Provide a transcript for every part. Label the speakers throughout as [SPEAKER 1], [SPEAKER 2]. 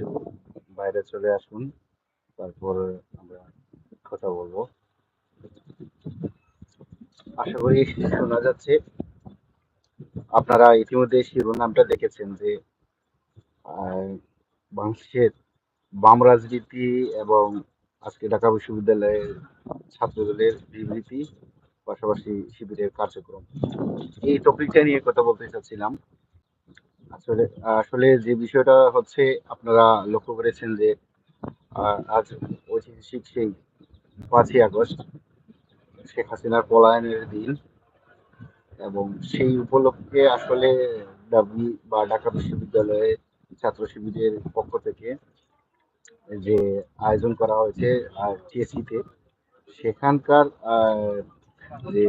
[SPEAKER 1] একটু বাইরে চলে আসুন, তারপর আমরা কথা বলব। আশা করি শোনা যাচ্ছে। আপনারা ইতিমধ্যে শিরোনামটা দেখেছেন যে বাংলাদেশের বাম রাজনীতি এবং আজকে ঢাকা বিশ্ববিদ্যালয়ের ছাত্রদলের বিবৃতি, পাশাপাশি শিবিরের কার্যক্রম। এই টপিকটা নিয়ে কথা বলতে চাচ্ছিলাম। আসলে আসলে যে বিষয়টা হচ্ছে আপনারা লক্ষ্য করেছেন যে আজ ঐতিহাসিক সেই পাঁচই আগস্ট, শেখ হাসিনার পলায়নের দিন এবং সেই উপলক্ষে আসলে দাবি বা ঢাকা বিশ্ববিদ্যালয়ে ছাত্র শিবিরের পক্ষ থেকে যে আয়োজন করা হয়েছে টিএসিতে সেখানকার যে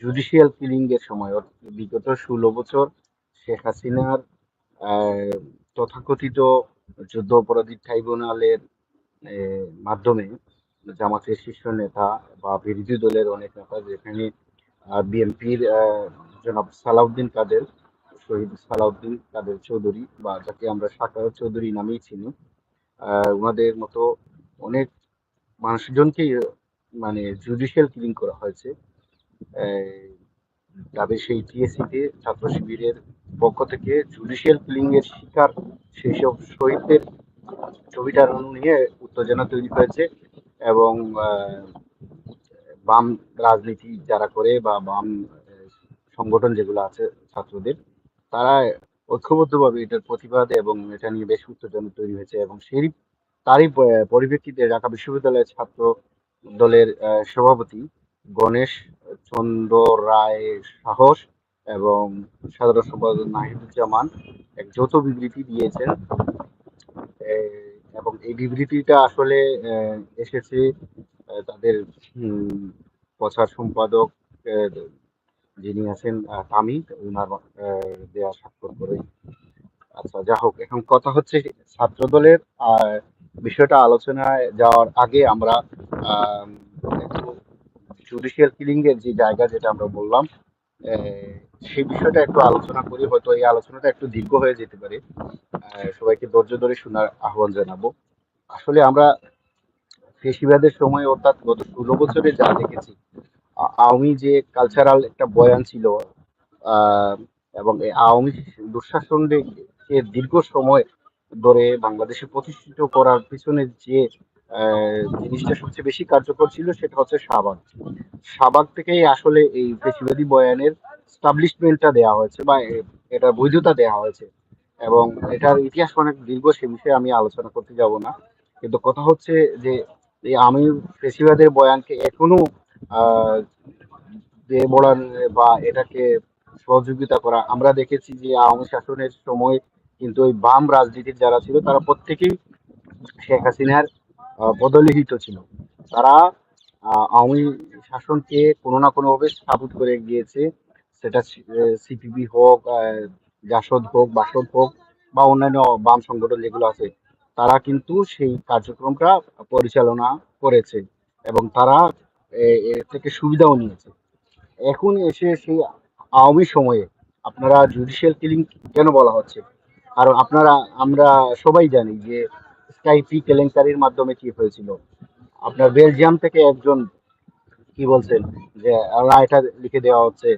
[SPEAKER 1] জুডিশিয়াল কিলিং এর সময় বিগত ষোলো বছর শেখ হাসিনার তথাকথিত যুদ্ধ অপরাধী ট্রাইব্যুনালের মাধ্যমে জামাতের শীর্ষ নেতা বা বিরোধী দলের অনেক নেতা, যেখানে বিএনপির জনাব সালাউদ্দিন কাদের, শহীদ সালাউদ্দিন কাদের চৌধুরী বা যাকে আমরা সাকার চৌধুরী নামেই চিনি ওনাদের মতো অনেক মানুষজনকে মানে জুডিশিয়াল কিলিং করা হয়েছে। তাদের সেই টিএসসিতে ছাত্র শিবিরের পক্ষ থেকে জুডিশিয়াল কিলিং এর শিকার সেই সব শহীদদের ছবিটা নিয়ে উত্তেজনা তৈরি হয়েছে এবং বাম রাজনীতি যারা করে বা বাম সংগঠন যেগুলো আছে ছাত্রদের, তারা ঐক্যবদ্ধভাবে এটার প্রতিবাদ এবং এটা নিয়ে বেশ উত্তেজনা তৈরি হয়েছে এবং সেই তারই পরিপ্রেক্ষিতে ঢাকা বিশ্ববিদ্যালয়ের ছাত্র দলের সভাপতি গণেশ চন্দ্র রায় সাহস এবং সাধারণ সম্পাদক নাহিদুজ্জামান এক যৌথ বিবৃতি দিয়েছেন। এবং এই বিবৃতিটা আসলে এসেছে তাদের প্রচার সম্পাদক যিনি আছেন তামিদ ওনার দেয়া স্বাক্ষর করে আচ্ছা যা হোক, এখন কথা হচ্ছে ছাত্র দলের বিষয়টা আলোচনায় যাওয়ার আগে আমরা জুডিশিয়াল কিলিং এর যে জায়গা যেটা আমরা বললাম সেই বিষয়টা একটু আলোচনা করি, হয়তো এই আলোচনাটা একটু দীর্ঘ হয়ে যেতে পারে। সবাইকে ধৈর্য ধরে শোনার আহ্বান জানাব। আসলে আমরা ফেসিবাদের সময় অর্থাৎ গত ষোলো বছরে যা দেখেছি আওয়ামী যে কালচারাল একটা বয়ান ছিল এবং আওয়ামী দুঃশাসনকে দীর্ঘ সময় ধরে বাংলাদেশে প্রতিষ্ঠিত করার পিছনে যে জিনিসটা সবচেয়ে বেশি কার্যকর ছিল সেটা হচ্ছে শাহবাগ। শাহবাগ থেকেই আসলে এই ফেসিবাদী বয়ানের স্টাবলিশমেন্টটা দেওয়া হয়েছে বা এটার বৈধতা দেওয়া হয়েছে। এবং এটার ইতিহাস অনেক দীর্ঘ, সে বিষয়ে আমি আলোচনা করতে যাব না। কিন্তু কথা হচ্ছে যে আমি ফেসিবাদের বয়ানকে এখনও বলার বা এটাকে সহযোগিতা করা, আমরা দেখেছি যে আওয়ামী শাসনের সময় কিন্তু ওই বাম রাজনীতির যারা ছিল, তারা প্রত্যেকেই শেখ হাসিনার পদলিখিত ছিল। তারা আওয়ামী শাসনকে কোনো না কোনো ভাবে সাবুত করে গিয়েছে। সেটা সিপিবি হোক জাসদ হোক, বাসদ হোক বা অন্যান্য বাম সংগঠন যেগুলো আছে, তারা কিন্তু সেই কার্যক্রমটা পরিচালনা করেছে এবং তারা এর থেকে সুবিধাও নিয়েছে। এখন এসে সেই আওয়ামী সময়ে আপনারা জুডিশিয়াল কিলিং কেন বলা হচ্ছে? কারণ আপনারা, আমরা সবাই জানি যে স্কাইপি কেলেঙ্কারির মাধ্যমে কি হয়েছিল। আপনার বেলজিয়াম থেকে একজন কি বলছেন যে লিখে দেওয়া হচ্ছে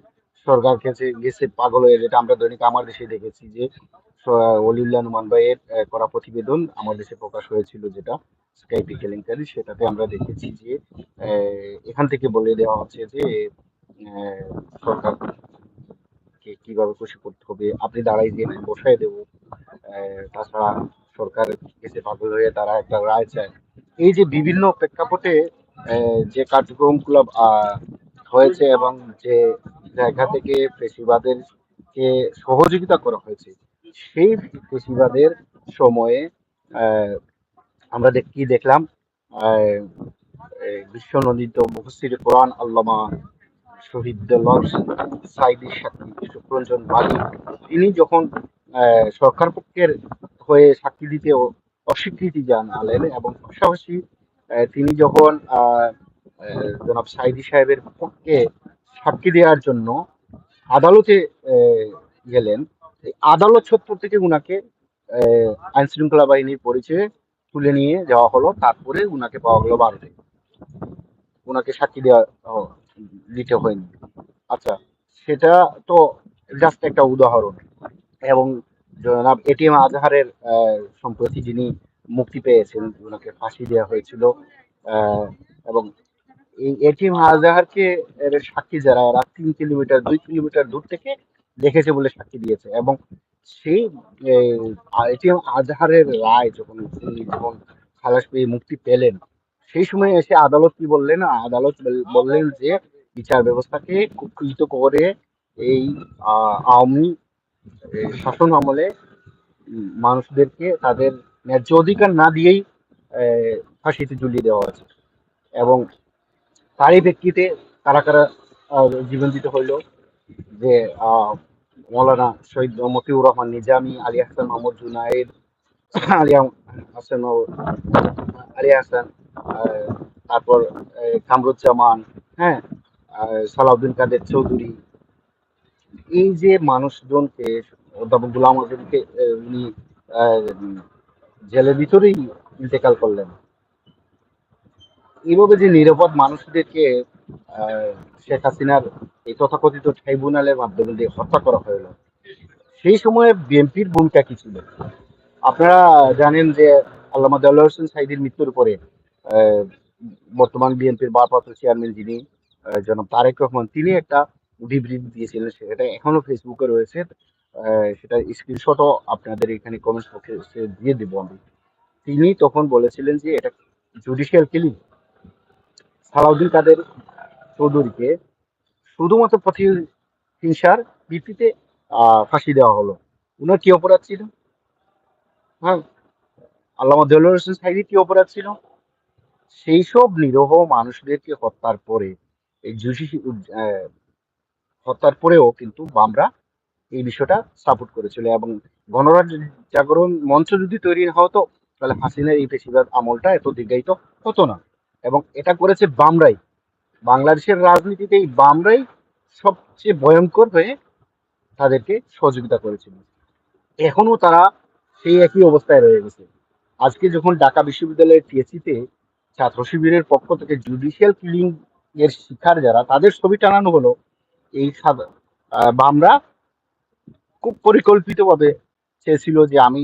[SPEAKER 1] সরকার গেছে গেছে পাগল হয়ে যেটা আমরা দৈনিক আমার দেশে দেখেছি যে অলিউল্লাহ নুমান ভাইয়ের করা প্রতিবেদন আমার দেশে প্রকাশ হয়েছিল যেটা স্কাইপি কেলেঙ্কারি সেটাতে আমরা দেখেছি যে এখান থেকে বলে দেওয়া হচ্ছে যে আহ, সরকারকে কীভাবে খুশি করতে হবে আপনি দাঁড়াই দিয়ে বসাই দেবো। তাছাড়া সরকার কেসে পাগল হয়ে তারা একটা রায় চায়। এই যে বিভিন্ন প্রেক্ষাপটে যে কার্যক্রমগুলো হয়েছে এবং যে জায়গা থেকে ফেসিবাদের কে সহযোগিতা করা হয়েছে, সেই পেশিবাদের সময়ে আমরা কি দেখলাম? বিশ্বনন্দিত মুফসির কোরআন আল্লামা শহীদ সাইদি সাক্ষী সুখরঞ্জন বালি তিনি যখন সরকার পক্ষের হয়ে সাক্ষী দিতে অস্বীকৃতি জানালেন এবং পাশাপাশি তিনি যখন জনাব সাইদি সাহেবের পক্ষে সাক্ষী দেওয়ার জন্য আদালতে গেলেন আদালত সত্য থেকে উনাকে আইন শৃঙ্খলা বাহিনীর পরিচয়ে তুলে নিয়ে যাওয়া হলো, তারপরে উনাকে পাওয়া গেল ভারতে উনাকে সাক্ষী দেওয়া দিতে হয়নি। আচ্ছা সেটা তো জাস্ট একটা উদাহরণ। এবং জনাব এটিএম আজহারের সম্প্রতি যিনি মুক্তি পেয়েছেন, ওনাকে ফাঁসি দেওয়া হয়েছিল এবং এই এটিএম আজহারকে সাক্ষী যারা, এরা তিন কিলোমিটার, দুই কিলোমিটার দূর থেকে দেখেছে বলে সাক্ষী দিয়েছে, এবং সেই এটিএম আজহারের রায় যখন যখন খালাস পেয়ে মুক্তি পেলেন, সেই সময় এসে আদালত কি বললেন? আদালত বললেন যে বিচার ব্যবস্থাকে কুক্ষিত করে এই আওয়ামী শাসন আমলে মানুষদেরকে তাদের ন্যায্য অধিকার না দিয়েই ফাঁসিতে ঝুলিয়ে দেওয়া হয়েছে। এবং তারই প্রেক্ষিতে কারা কারা জীবন দিতে হইল যে মৌলানা শহীদ মতিউর রহমান নিজামী, আলী হাসান মাহমুদ জুনায়েদ আলিয়া হাসান ও- আলী হাসান তারপর কামরুজ্জামান হ্যাঁ সালাউদ্দিন কাদের চৌধুরী এই যে মানুষজনকে, অধ্যাপক গুলাম আজমকে উনি জেলের ভিতরেই ইন্তেকাল করলেন। এইভাবে যে নিরাপদ মানুষদেরকে শেখ হাসিনার এই তথাকথিত ট্রাইব্যুনালের মাধ্যমে যে হত্যা করা হলো, সেই সময়ে বিএনপির ভূমিকা কি ছিল? আপনারা জানেন যে আল্লামা দেওয়াল হোসেন সাইদির মৃত্যুর পরে বর্তমান বিএনপির ভারপ্রাপ্ত চেয়ারম্যান যিনি জনাব তারেক রহমান, তিনি একটা বিবৃতি দিয়েছিলেন সেটা এখনও ফেসবুকে রয়েছে। সেটা স্ক্রিনশটও আপনাদের এখানে কমেন্টস বক্সে দিয়ে দেবো আমি। তিনি তখন বলেছিলেন যে, এটা জুডিশিয়াল কিলিং সালাউদ্দিন কাদের চৌধুরীকে শুধুমাত্র প্রতিহিংসার ভিত্তিতে ফাঁসি দেওয়া হলো। উনার কি অপরাধ ছিল? হ্যাঁ দেওয়াল হোসেন সাইদির কি অপরাধ ছিল? সেই সব নিরহ মানুষদেরকে হত্যার পরে এই হত্যার পরেও কিন্তু বামরা এই বিষয়টা সাপোর্ট করেছিল এবং গণরাজ্য জাগরণ মঞ্চ যদি তৈরি হতো, তাহলে হাসিনার এই পেশিবাদ আমলটা এত দীর্ঘায়িত হতো না। এবং এটা করেছে বামরাই। বাংলাদেশের রাজনীতিতে এই বামরাই সবচেয়ে ভয়ঙ্কর হয়ে তাদেরকে সহযোগিতা করেছিল। এখনও তারা সেই একই অবস্থায় রয়ে গেছে। আজকে যখন ঢাকা বিশ্ববিদ্যালয়ের টিএসসিতে ছাত্র শিবিরের পক্ষ থেকে জুডিশিয়াল কিলিং এর শিকার যারা, তাদের ছবি টানানো হলো এই বামরা খুব পরিকল্পিতভাবে চেয়েছিল যে আমি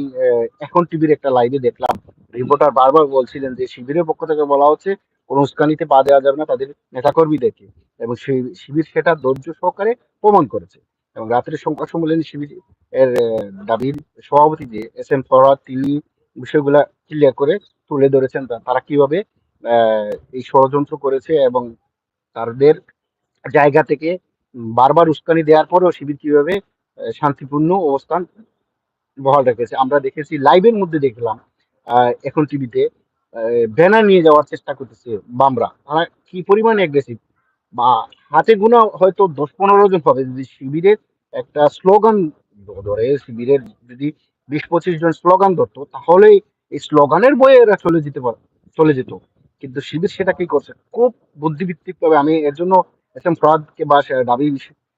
[SPEAKER 1] এখন টিভির একটা লাইভে দেখলাম। রিপোর্টার বারবার বলছিলেন যে শিবিরের পক্ষ থেকে বলা হচ্ছে, কোন উস্কানিতে পা দেওয়া যাবে না তাদের নেতাকর্মীদেরকে। এবং সেই শিবির সেটা ধৈর্য সহকারে প্রমাণ করেছে। এবং রাত্রে সংবাদ সম্মেলনে শিবির এর দাবির সভাপতি যে এস এম ফরহাদ, তিনি বিষয়গুলা ক্লিয়ার করে তুলে ধরেছেন তারা কীভাবে এই ষড়যন্ত্র করেছে এবং তাদের জায়গা থেকে বারবার উস্কানি দেওয়ার পরেও শিবির কীভাবে শান্তিপূর্ণ অবস্থান বহাল রেখেছে। আমরা দেখেছি, লাইভের মধ্যে দেখলাম এখন টিভিতে ব্যানার নিয়ে যাওয়ার চেষ্টা করতেছে বামরা। তারা কি পরিমাণ অ্যাগ্রেসিভ বা হাতে গোনা হয়তো দশ পনেরো জন পাবে। যদি শিবিরের একটা স্লোগান ধরে, শিবিরের যদি বিশ পঁচিশ জন স্লোগান ধরতো তাহলে এই স্লোগানের বয়ে এরা চলে যেতে পার, চলে যেত। কিন্তু শিবির সেটা কি করছে? খুব বুদ্ধিভিত্তিক ভাবে আমি এর জন্য এস এম ফ্রদকে বা দাবি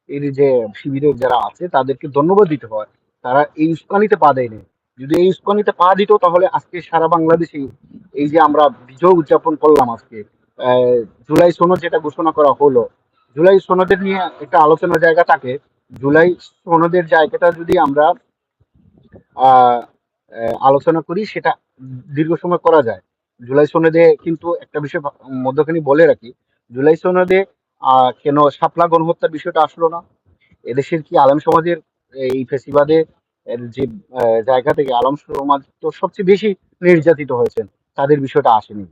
[SPEAKER 1] এর যে শিবিরের যারা আছে, তাদেরকে ধন্যবাদ দিতে হয়। তারা এই উস্কানিতে পা দেয়নি। যদি এই উস্কানিতে পা দিত, তাহলে আজকে সারা বাংলাদেশে এই যে আমরা বিজয় উদযাপন করলাম আজকে জুলাই সনদ যেটা ঘোষণা করা হলো, জুলাই সনদের নিয়ে একটা আলোচনার জায়গা থাকে। জুলাই সনদের জায়গাটা যদি আমরা আলোচনা করি, সেটা দীর্ঘ সময় করা যায়। জুলাই সনদে কিন্তু একটা বিষয় মধ্যখানি বলে রাখি। জুলাই সনদে কেন শাপলা গণহত্যার বিষয়টা আসলো না? এদেশের কি আলেম সমাজের, এই ফেসিবাদে যে জায়গা থেকে আলম সমাজ তো সবচেয়ে বেশি নির্যাতিত হয়েছেন, তাদের বিষয়টা আসেনি।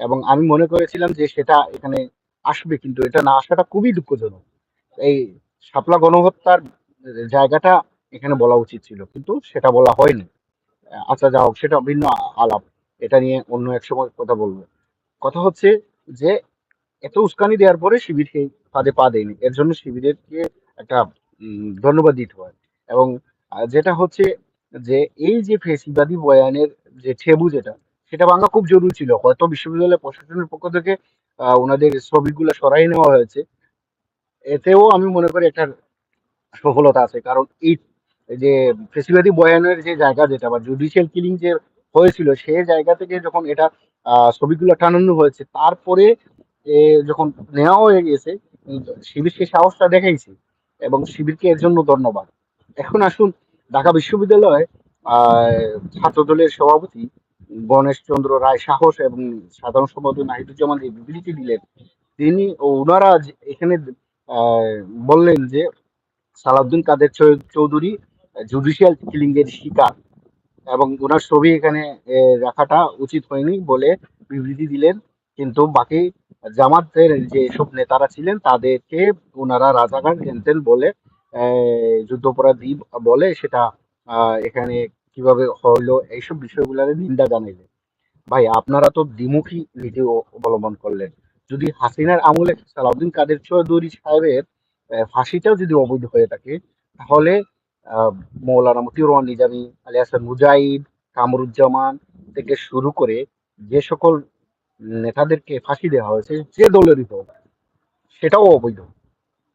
[SPEAKER 1] এবং আমি মনে করেছিলাম যে সেটা এখানে আসবে, কিন্তু এটা না আসাটা খুবই দুঃখজনক। এই শাপলা গণহত্যার জায়গাটা এখানে বলা উচিত ছিল, কিন্তু সেটা বলা হয়নি। আচ্ছা যা হোক, সেটা ভিন্ন আলাপ। এটা নিয়ে অন্য এক সময় কথা বলব। কথা হচ্ছে যে এত উস্কানি দেওয়ার পরে শিবিরকে ফাঁদে পা দেয়নি। এর জন্য শিবিরেরকে একটা ধন্যবাদ দিতে হয়। এবং যেটা হচ্ছে যে এই যে ফেসিবাদী বয়ানের যে ঠেবু যেটা, সেটা ভাঙা খুব জরুরি ছিল। হয়তো বিশ্ববিদ্যালয় প্রশাসনের পক্ষ থেকে ওনাদের ছবিগুলো সরাই নেওয়া হয়েছে। এতেও আমি মনে করি একটা সফলতা আছে। কারণ এই যে ফেসিবাদী বয়ানের যে জায়গা যেটা, বা জুডিশিয়াল কিলিং যে হয়েছিল সেই জায়গা থেকে যখন এটা ছবিগুলো টানানো হয়েছে, তারপরে এ, যখন নেওয়া হয়ে গেছে উম, শিবির সেই সাহসটা দেখাইছে এবং শিবিরকে এর জন্য ধন্যবাদ। এখন আসুন ঢাকা বিশ্ববিদ্যালয়ে ছাত্র দলের সভাপতি গণেশ চন্দ্র রায় সাহস এবং সাধারণ সম্পাদক নাহিদুজ্জামান যে বিবৃতি দিলেন তিনি ও ওনারা এখানে বললেন যে সালাউদ্দিন কাদের চৌধুরী জুডিশিয়াল কিলিং এর শিকার এবং ওনার ছবি এখানে রাখাটা উচিত হয়নি বলে বিবৃতি দিলেন। কিন্তু বাকি জামাতের যে সব নেতারা ছিলেন, তাদেরকে ওনারা রাজাকার হেনতেন বলে যুদ্ধাপরাধী বলে সেটা এখানে কীভাবে হলো, এইসব বিষয়গুলোর নিন্দা জানাইলেন। ভাই, আপনারা তো দ্বিমুখী নীতি অবলম্বন করলেন। যদি হাসিনার আমলে সালাউদ্দিন কাদের চৌধুরী সাহেবের ফাঁসিটাও যদি অবৈধ হয়ে থাকে, তাহলে মৌলানা মতিউর নিজামী আলী হাসান মুজাহিদ, কামরুজ্জামান থেকে শুরু করে যে সকল নেতাদেরকে ফাঁসি দেওয়া হয়েছে, যে দলেরই হোক, সেটাও অবৈধ।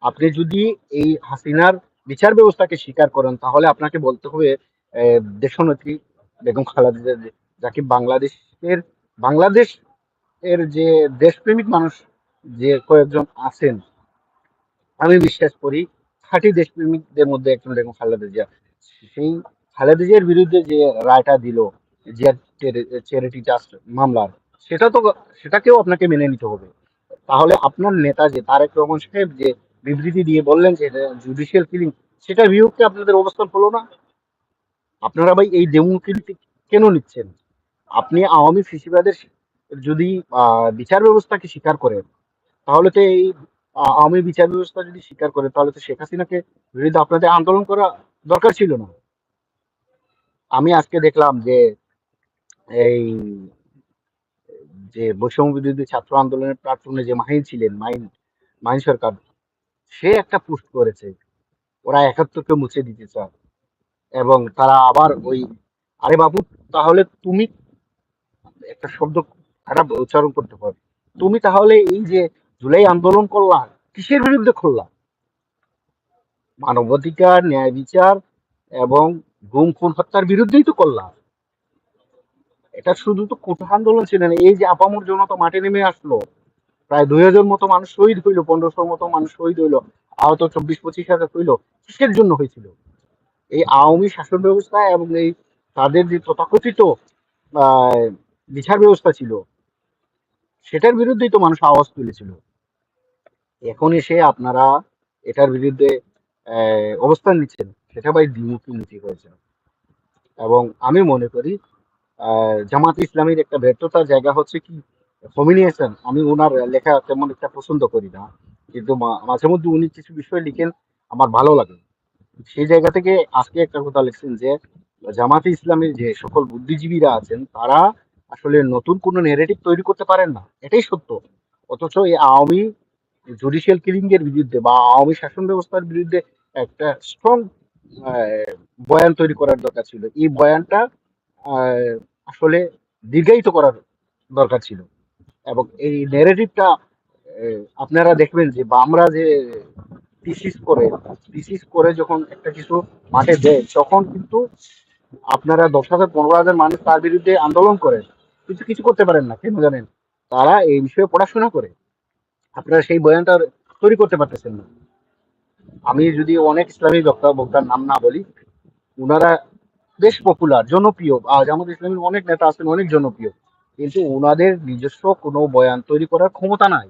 [SPEAKER 1] আপনি যদি এই হাসিনার বিচার ব্যবস্থাকে স্বীকার করেন, তাহলে আপনাকে বলতে হবে দেশনেত্রী বেগম খালেদা যাকে বাংলাদেশের বাংলাদেশ এর যে দেশপ্রেমিক মানুষ, যে কয়েকজন আছেন, আমি বিশ্বাস করি খাঁটি দেশপ্রেমিকদের মধ্যে একজন বেগম খালেদা জিয়া। সেই খালেদা জিয়ার বিরুদ্ধে যে রায়টা দিল জিয়া চ্যারিটি ট্রাস্ট মামলার সেটা তো সেটাকেও আপনাকে মেনে নিতে হবে। তাহলে আপনার নেতা যে, তারেক রহমান সাহেব যে বিবৃতি দিয়ে বললেন যে জুডিশিয়াল কিলিং সেটার বিরুদ্ধে আপনাদের অবস্থান হলো না? আপনারা ভাই এই ডেমোক্রেসি কেন নিচ্ছেন? আপনি আওয়ামী ফিসিবাদের যদি বিচার ব্যবস্থাকে স্বীকার করেন, তাহলে তো এই আওয়ামী বিচার ব্যবস্থা যদি স্বীকার করে, তাহলে তো শেখ হাসিনাকে বিরুদ্ধে আপনাদের আন্দোলন করা দরকার ছিল না। আমি আজকে দেখলাম যে, এই যে বৈষম্য বিরোধী ছাত্র আন্দোলনের প্ল্যাটফর্মে যে মাহিন ছিলেন, মাহিন মাহিন সরকার, সে একটা পোস্ট করেছে, ওরা একাত্তরকে মুছে দিতে চায় এবং তারা আবার ওই, আরে বাবু, তাহলে তুমি একটা শব্দ খারাপ উচ্চারণ করতে পারো। তুমি তাহলে এই যে জুলাই আন্দোলন করলা, কিসের বিরুদ্ধে করলা? মানবাধিকার, ন্যায় বিচার এবং গুম, খুন, হত্যার বিরুদ্ধেই তো করলা। এটা শুধু তো কোটা আন্দোলন ছিল না, এই যে আপামর জনতা মাঠে নেমে আসলো, প্রায় দুই হাজার মতো মানুষ শহীদ হইল, পনেরোশোর মতো মানুষ শহীদ হইল, আহত চব্বিশ, পঁচিশ হাজার হইল, কিসের জন্য হয়েছিল? এই আওয়ামী শাসন ব্যবস্থা এবং এই তাদের যে তথাকথিত বিচার ব্যবস্থা ছিল, সেটার বিরুদ্ধেই তো মানুষ আওয়াজ তুলেছিল। এখন এসে আপনারা এটার বিরুদ্ধে অবস্থান নিচ্ছেন, সেটা ভাই দ্বিমুখী নীতি হয়েছে এবং আমি মনে করি জামাত ইসলামের একটা ব্যর্থতার জায়গা হচ্ছে কি? কমিউনিকেশন আমি ওনার লেখা তেমন একটা পছন্দ করি না। কিন্তু মাঝে মধ্যে উনি কিছু বিষয় লিখেন, আমার ভালো লাগে। সেই জায়গা থেকে আজকে একটা কথা লিখছেন যে, জামাতে ইসলামের যে সকল বুদ্ধিজীবীরা আছেন, তারা আসলে নতুন কোনো নেরেটিভ তৈরি করতে পারেন না। এটাই সত্য। অথচ এই আওয়ামী জুডিশিয়াল কিলিং এর বিরুদ্ধে বা আওয়ামী শাসন ব্যবস্থার বিরুদ্ধে একটা স্ট্রং বয়ান তৈরি করার দরকার ছিল। এই বয়ানটা আসলে দীর্ঘায়িত করার দরকার ছিল। এবং এই নেরেটিভটা আপনারা দেখবেন যে বামরা যে থিসিস করে থিসিস করে যখন একটা কিছু মাঠে দেয়, তখন কিন্তু আপনারা দশ হাজার, পনেরো হাজার মানুষ তার বিরুদ্ধে আন্দোলন করে। কিন্তু কিছু করতে পারেন না, কেন জানেন? তারা এই বিষয়ে পড়াশোনা করে। আপনারা সেই বয়ানটা তৈরি করতে পারতেছেন না। আমি যদি অনেক ইসলামী বক্তা, বক্তার নাম না বলি ওনারা বেশ পপুলার জনপ্রিয়। আমাদের ইসলামের অনেক নেতা আছেন, অনেক জনপ্রিয়। কিন্তু ওনাদের নিজস্ব কোনো বয়ান তৈরি করার ক্ষমতা নাই।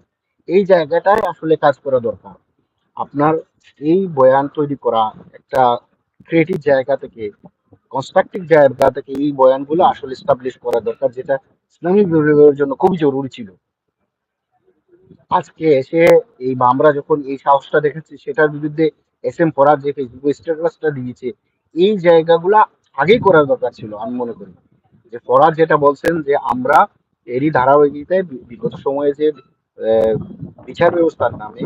[SPEAKER 1] এই জায়গাটায় আসলে কাজ করা দরকার। আপনার এই বয়ান তৈরি করা একটা ক্রিয়েটিভ জায়গা থেকে কনস্ট্রাকটিভ জায়গা থেকে এই বয়ানগুলো আসলে স্টাবলিশ করা দরকার, যেটা ইসলামিক বিভাগের জন্য খুবই জরুরি ছিল। আজকে এসে এই বামরা যখন এই সাহসটা দেখেছে, সেটার বিরুদ্ধে এস এম ফরাজ যে ফেসবুক স্ট্যাটাসটা দিয়েছে, এই জায়গাগুলা আগেই করার দরকার ছিল, আমি মনে করি। যে ফরাজ যেটা বলছেন যে আমরা এরই ধারাবাহিকতায় বিগত সময়ে যে বিচার ব্যবস্থার নামে,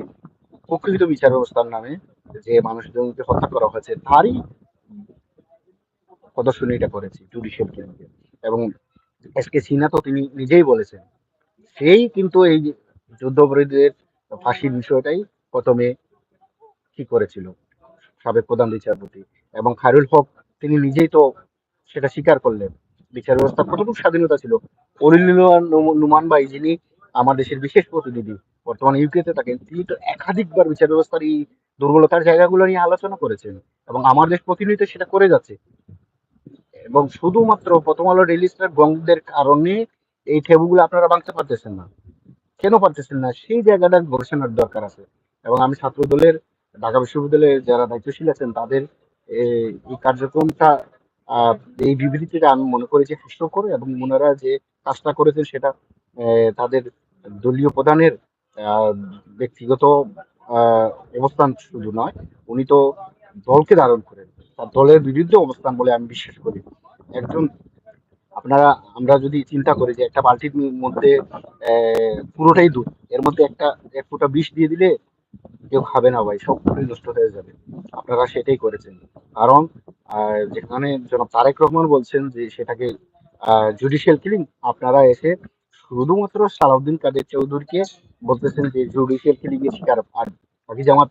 [SPEAKER 1] প্রকৃত বিচার ব্যবস্থার নামে যে মানুষজনকে হত্যা করা হয়েছে, তারই প্রদর্শনীটা করেছি জুডিশিয়াল কিলিংয়ে এবং এস কে সিনহা তো তিনি নিজেই বলেছেন, সেই কিন্তু এই যুদ্ধবিরোধীদের ফাঁসির বিষয়টাই প্রথমে কি করেছিল সাবেক প্রধান বিচারপতি এবং খায়রুল হক তিনি নিজেই তো সেটা স্বীকার করলেন। বিচার ব্যবস্থা কতটুকু স্বাধীনতা ছিল? অলিল নুমান ভাই যিনি আমার দেশের বিশেষ প্রতিনিধি, বর্তমানে ইউকেতে থাকেন, তিনি তো একাধিকবার বিচার ব্যবস্থার এই দুর্বলতার জায়গাগুলো নিয়ে আলোচনা করেছেন এবং আমার দেশ প্রতিনিয়ত সেটা করে যাচ্ছে। এবং শুধুমাত্র প্রথম আলো ডেইলি স্টার গঙ্গদের কারণে এই টেবুগুলো আপনারা ভাঙতে পারতেছেন না। কেন পারতেছেন না? সেই জায়গাটা গবেষণার দরকার আছে। এবং আমি ছাত্র দলের ঢাকা বিশ্ববিদ্যালয়ের যারা দায়িত্বশীল আছেন, তাদের এই কার্যক্রমটা এই বিবৃতিটা আমি মনে করি যে সুষ্ঠু করে এবং ওনারা যে কাজটা করেছেন সেটা তাদের দলীয় প্রধানের ব্যক্তিগত অবস্থান শুধু নয়, উনি তো দলকে ধারণ করেন। তার দলের বিরুদ্ধে অবস্থান বলে আমি বিশ্বাস করি। একজন, আপনারা, আমরা যদি চিন্তা করি যে একটা বালতির মধ্যে পুরোটাই দুধ, এর মধ্যে একটা, এক ফোঁটা বিষ দিয়ে দিলে কেউ খাবে না ভাই সব নষ্ট হয়ে যাবে। আপনারা সেটাই করেছেন। কারণ যেখানে জনাব তারেক রহমান বলছেন যে সেটাকে জুডিশিয়াল কিলিং আপনারা এসে শুধুমাত্র সালাউদ্দিন কাদের চৌধুরীকে বলতেছেন যে জুডিশিয়াল কিলিং এর শিকার। আর বাকি জামাত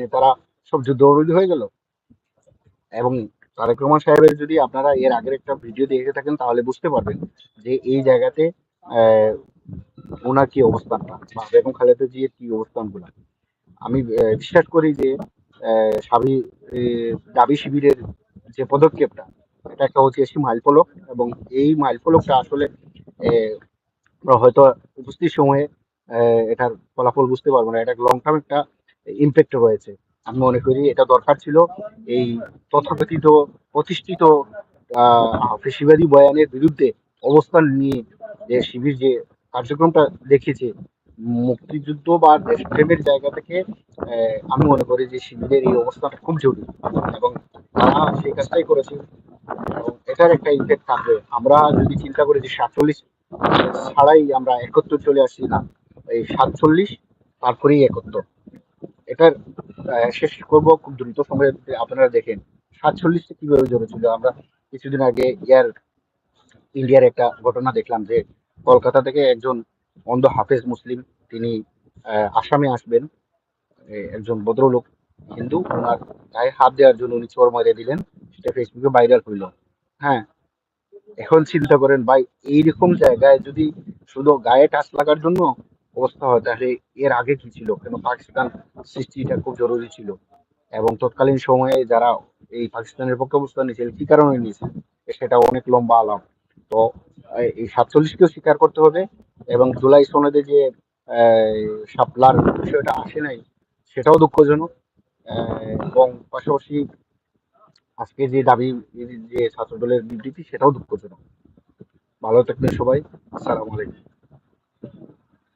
[SPEAKER 1] নেতারা সব যুদ্ধ অবরোধী হয়ে গেল। এবং তারেক রহমান সাহেবের যদি আপনারা এর আগের একটা ভিডিও দেখে থাকেন, তাহলে বুঝতে পারবেন যে এই জায়গাতে ওনার কি অবস্থানটা বা বেগম খালেদা জির কি অবস্থানগুলো। আমি বিশ্বাস করি যে দাবি শিবিরের যে পদক্ষেপটা, এটা একটা ঐতিহাসিক মাইলফলক এবং এই মাইলফলকটা আসলে আমরা হয়তো উপস্থিত সময়ে এটার ফলাফল বুঝতে পারব না। এটা লং টার্ম একটা ইম্প্যাক্ট রয়েছে। আমি মনে করি এটা দরকার ছিল এই তথাকথিত, প্রতিষ্ঠিত ফেসিবাদী বয়ানের বিরুদ্ধে অবস্থান নিয়ে যে শিবির যে কার্যক্রমটা দেখেছে মুক্তিযুদ্ধ বা দেশপ্রেমের জায়গা থেকে আমি মনে করি যে শিবিরের এই অবস্থানটা খুব জরুরি। এবং তারা সেই কাজটাই করেছে। এটার একটা ইম্প্যাক্ট থাকবে। আমরা যদি চিন্তা করি যে সাতচল্লিশ ছাড়াই আমরা একত্র চলে আসছি না, এই সাতচল্লিশ তারপরেই একত্র এটার শেষ করব খুব দ্রুত সময়ে আপনারা দেখেন, সাতচল্লিশটা কীভাবে জড়েছিল আমরা কিছুদিন আগে এয়ার ইন্ডিয়ার একটা ঘটনা দেখলাম যে কলকাতা থেকে একজন অন্ধ হাফেজ মুসলিম, তিনি আসামে আসবেন একজন ভদ্রলোক কিন্তু ওনার গায়ে হাত দেওয়ার জন্য উনি চোর মেরে দিলেন, সেটা ফেসবুকে ভাইরাল হইল। হ্যাঁ এখন চিন্তা করেন, ভাই, এইরকম জায়গায় যদি শুধু গায়ে টাচ লাগার জন্য অবস্থা হয়, তাহলে এর আগে কি ছিল? কেন পাকিস্তান সৃষ্টিটা খুব জরুরি ছিল? এবং তৎকালীন সময়ে যারা এই পাকিস্তানের পক্ষে অবস্থান নিয়েছিল, কি কারণে নিয়েছে? সেটা অনেক লম্বা আলাপ। তো এই সাতচল্লিশকেও স্বীকার করতে হবে এবং জুলাই সনদে যে শাপলার বিষয়টা আসে নাই, সেটাও দুঃখজনক। এবং পাশাপাশি আজকে যে দাবি, যে ছাত্র দলের বিবৃতি, সেটাও দুঃখজনক। ভালো থাকবেন সবাই। আসসালামু আলাইকুম।